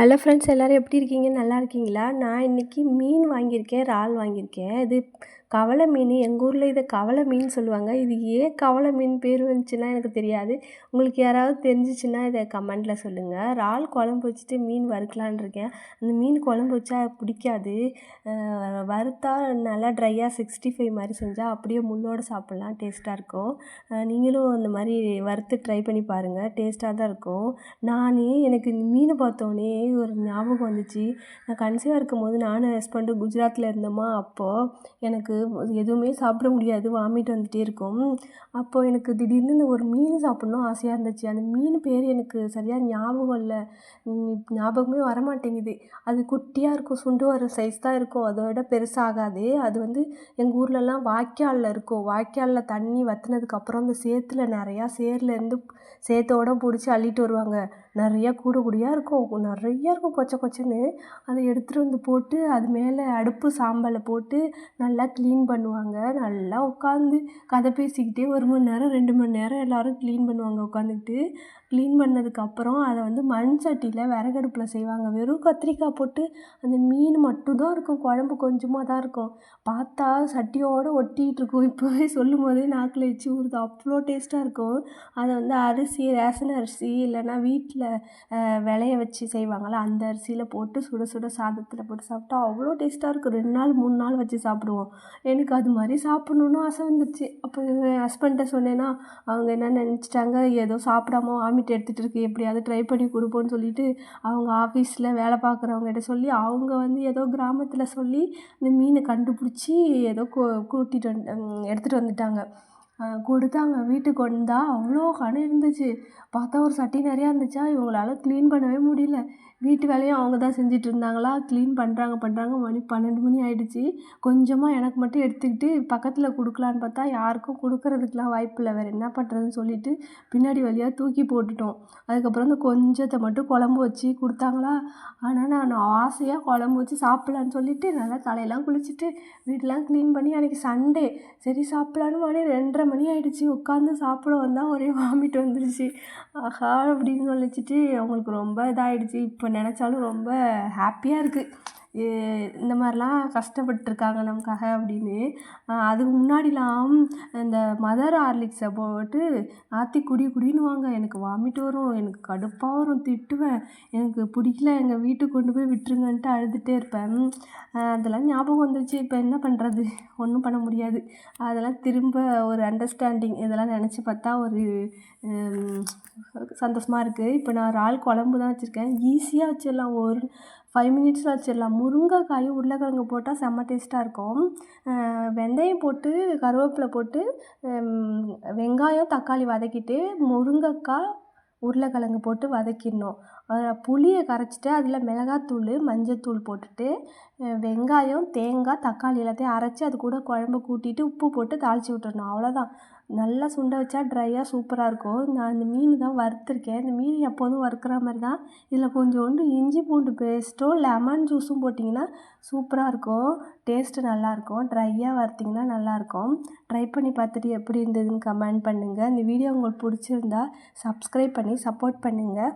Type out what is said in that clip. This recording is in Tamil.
ஹலோ ஃப்ரெண்ட்ஸ் எல்லோரும் எப்படி இருக்கீங்க? நல்லா இருக்கீங்களா? நான் இன்றைக்கி மீன் வாங்கியிருக்கேன் இறால் வாங்கியிருக்கேன். இது கவலை மீன். எங்கள் ஊரில் இதை கவலை மீன் சொல்லுவாங்க. இது ஏன் கவலை மீன் பேர் வந்துச்சுன்னா எனக்கு தெரியாது. உங்களுக்கு யாராவது தெரிஞ்சிச்சுன்னா இதை கமெண்டில் சொல்லுங்கள் இறால் குழம்பு வச்சுட்டு மீன் வறுக்கலான்னு இருக்கேன். அந்த மீன் குழம்பு வச்சா பிடிக்காது. வறுத்தா நல்லா ட்ரையாக சிக்ஸ்டி ஃபைவ் மாதிரி செஞ்சால் அப்படியே முள்ளோடு சாப்பிட்லாம். டேஸ்ட்டாக இருக்கும். நீங்களும் அந்த மாதிரி வறுத்து ட்ரை பண்ணி பாருங்கள் டேஸ்ட்டாக தான் இருக்கும். நானே எனக்கு இந்த மீனை பார்த்தோன்னே ஒரு ஞாபகம் வந்துச்சு. நான் கன்சீவாக இருக்கும்போது நானும் ஹஸ்பண்டும் குஜராத்தில் இருந்தோமா அப்போது எனக்கு எதுவுமே சாப்பிட முடியாது வாமிட் வந்துகிட்டே இருக்கும். அப்போது எனக்கு திடீர்னு இந்த ஒரு மீன் சாப்பிட்ணும் ஆசையாக இருந்துச்சு. அந்த மீன் பேர் எனக்கு சரியாக ஞாபகம் இல்லை. ஞாபகமே வரமாட்டேங்குது. அது குட்டியாக இருக்கும் சுண்டு வர சைஸ் தான் இருக்கும். அதை விட பெருசாகாது. அது வந்து எங்கள் ஊர்லலாம் வாய்க்காலில் இருக்கும். வாய்க்காலில் தண்ணி வற்றினதுக்கப்புறம் அந்த சேத்துல நிறையா சேர்லேருந்து சேத்தோட பிடிச்சி அள்ளிட்டு வருவாங்க. நிறையா கூட கூடையாக இருக்கும். நிறையா இருக்கும் கொச்ச கொச்சன்னு. அதை எடுத்துகிட்டு வந்து போட்டு அது மேலே அடுப்பு சாம்பலை போட்டு நல்லா க்ளீன் பண்ணுவாங்க. நல்லா உட்காந்து கதை பேசிக்கிட்டே ஒரு மணி நேரம் ரெண்டு மணி நேரம் எல்லோரும் க்ளீன் பண்ணுவாங்க உட்காந்துக்கிட்டு க்ளீன் பண்ணதுக்கப்புறம் அதை வந்து மண் சட்டியில் விறகடுப்பில் செய்வாங்க. வெறும் கத்திரிக்காய் போட்டு அந்த மீன் மட்டும்தான் இருக்கும். குழம்பு கொஞ்சமாக தான் இருக்கும். பார்த்தா சட்டியோடு ஒட்டிகிட்டு இருக்கும். இப்போவே சொல்லும் போதே நாக்கில் வச்சு ஊறுது. அவ்வளோ டேஸ்ட்டாக இருக்கும். அதை வந்து அரிசி ரேஷன் அரிசி இல்லைன்னா வீட்டில் விளைய வச்சு செய்வாங்கள்ல அந்த அரிசியில் போட்டு சுட சுட சாதத்தில் போட்டு சாப்பிட்டா அவ்வளோ டேஸ்ட்டாக இருக்கும். ரெண்டு நாள் மூணு நாள் வச்சு சாப்பிடுவோம். எனக்கு அது மாதிரி சாப்பிட்ணுன்னு ஆசை வந்துச்சு அப்போ என் ஹஸ்பண்ட்ட சொன்னேன்னா அவங்க என்ன நினச்சிட்டாங்க? ஏதோ சாப்பிடாம வாமிட் எடுத்துகிட்டு இருக்கு. எப்படியாவது ட்ரை பண்ணி கொடுப்போன்னு சொல்லிட்டு அவங்க ஆஃபீஸில் வேலை பார்க்குறவங்ககிட்ட சொல்லி அவங்க வந்து ஏதோ கிராமத்தில் சொல்லி இந்த மீனை கண்டுபிடிச்சி ஏதோ கூட்டிகிட்டு வந்து எடுத்துகிட்டு வந்துட்டாங்க. கொடுத்தாங்க. வீட்டுக்கு வந்தால் அவ்வளோ கணம் இருந்துச்சு. பார்த்தா ஒரு சட்டி நிறையா இருந்துச்சா? இவங்களால க்ளீன் பண்ணவே முடியல. வீட்டு வேலையும் அவங்க தான் செஞ்சுட்டு இருந்தாங்களா? க்ளீன் பண்ணுறாங்க பண்ணுறாங்க மணி பன்னெண்டு மணி ஆகிடுச்சி கொஞ்சமாக எனக்கு மட்டும் எடுத்துக்கிட்டு பக்கத்தில் கொடுக்கலான்னு பார்த்தா யாருக்கும் கொடுக்கறதுக்குலாம் வாய்ப்பு இல்லை. வேறு என்ன பண்ணுறதுன்னு சொல்லிட்டு பின்னாடி வழியாக தூக்கி போட்டுட்டோம். அதுக்கப்புறம் அந்த கொஞ்சத்தை மட்டும் குழம்பு வச்சு கொடுத்தாங்களா? ஆனால் நான் ஆசையாக குழம்பு வச்சு சாப்பிட்லான்னு சொல்லிட்டு நல்லா தலையெல்லாம் குளிச்சுட்டு வீட்டெலாம் க்ளீன் பண்ணி அன்றைக்கி சண்டே சரி சாப்பிட்லான்னு மணி ரெண்டரை மணி ஆகிடுச்சி உட்காந்து சாப்பிட வந்தால் ஒரே வாமிட் வந்துடுச்சு ஆஹா அப்படின்னு சொல்லிச்சிட்டு அவங்களுக்கு ரொம்ப இதாகிடுச்சி இப்போ நினச்சாலும் ரொம்ப ஹாப்பியாக இருக்குது இந்த மாதிரிலாம் கஷ்டப்பட்டுருக்காங்க நமக்காக அப்படின்னு. அதுக்கு முன்னாடிலாம் இந்த மதர் ஹார்லிக்ஸை போட்டு ஆற்றி குடி குடின்னுவாங்க எனக்கு வாமிட் வரும் எனக்கு கடுப்பாக வரும் திட்டுவேன். எனக்கு பிடிக்கல எங்கள் வீட்டுக்கு கொண்டு போய் விட்டுருங்கன்ட்டு அழுதுகிட்டே இருப்பேன். அதெல்லாம் ஞாபகம் வந்துருச்சு. இப்போ என்ன பண்ணுறது ஒன்றும் பண்ண முடியாது. அதெல்லாம் திரும்ப ஒரு அண்டர்ஸ்டாண்டிங் இதெல்லாம் நினச்சி பார்த்தா ஒரு சந்தோஷமாக இருக்குது இப்போ நான் இறால் குழம்பு தான் வச்சுருக்கேன். ஈஸியாக வச்சிடலாம். ஒரு ஃபைவ் மினிட்ஸில் வச்சிடலாம். முருங்கைக்காயும் உருளைக்கிழங்கு போட்டால் செம்ம டேஸ்ட்டாக இருக்கும். வெந்தயம் போட்டு கருவேப்பிலை போட்டு வெங்காயம் தக்காளி வதக்கிட்டு முருங்கைக்காய் உருளைக்கிழங்கு போட்டு வதக்கிடணும். புளியை கரைச்சிட்டு அதில் மிளகாத்தூள் மஞ்சத்தூள் போட்டுட்டு வெங்காயம் தேங்காய் தக்காளி எல்லாத்தையும் அரைச்சி அது கூட குழம்ப கூட்டிட்டு உப்பு போட்டு தாளித்து விட்டுறணும் அவ்வளோதான் நல்லா சுண்ட வச்சா ட்ரையாக சூப்பராக இருக்கும். நான் இந்த மீன் தான் வறுத்துருக்கேன். இந்த மீன் எப்போதும் வறுக்கிற மாதிரி தான். இதில் கொஞ்சோண்டு இஞ்சி பூண்டு பேஸ்ட்டும் லெமன் ஜூஸும் போட்டிங்கன்னா சூப்பராக இருக்கும். டேஸ்ட்டு நல்லாயிருக்கும் ட்ரையாக வறுத்திங்கன்னா நல்லாயிருக்கும் ட்ரை பண்ணி பார்த்துட்டு எப்படி இருந்ததுன்னு கமெண்ட் பண்ணுங்கள் இந்த வீடியோ உங்களுக்கு பிடிச்சிருந்தா சப்ஸ்கிரைப் பண்ணி சப்போர்ட் பண்ணுங்கள்